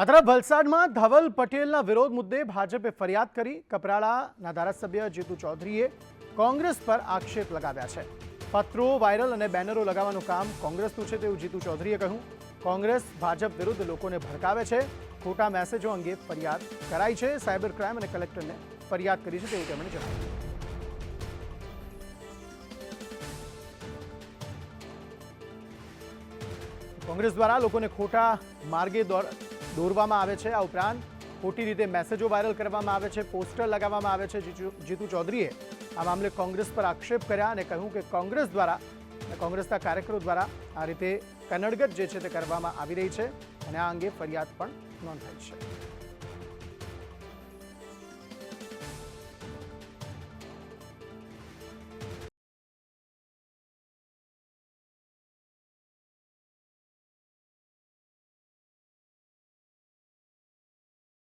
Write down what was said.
આત્રા બલસાડમાં ધવલ પટેલના વિરોધ મુદ્દે ભાજપે ફરિયાદ કરી કપરાળા નાધારા સભ્ય જીતૂ चौधरीએ કોંગ્રેસ પર આક્ષેપ લગાવ્યા છે પત્રો વાયરલ અને બેનરો લગાવવાનું કામ કોંગ્રેસનું છે તેવું જીતૂ चौधरी કહ્યું કોંગ્રેસ ભાજપ વિરુદ્ધ લોકોને ભડકાવે છે ખોટા મેસેજો અંગે ફરિયાદ કરાઈ છે સાયબર ક્રાઈમ અને કલેક્ટરને ફરિયાદ કરી છે તેવું તેમણે જણાવ્યું કોંગ્રેસ દ્વારા લોકોને ખોટા માર્ગે દોર દોરવામાં આવે છે આ ઉપરાંત ખોટી રીતે મેસેજો વાયરલ કરવામાં આવે છે પોસ્ટર લગાવવામાં આવે છે જીતુ ચૌધરીએ આ મામલે કોંગ્રેસ પર આક્ષેપ કર્યા અને કહ્યું કે કોંગ્રેસ દ્વારા કોંગ્રેસના કાર્યકરો દ્વારા આ રીતે કનડગત જે છે તે કરવામાં આવી રહી છે અને આ અંગે ફરિયાદ પણ નોંધાઈ છે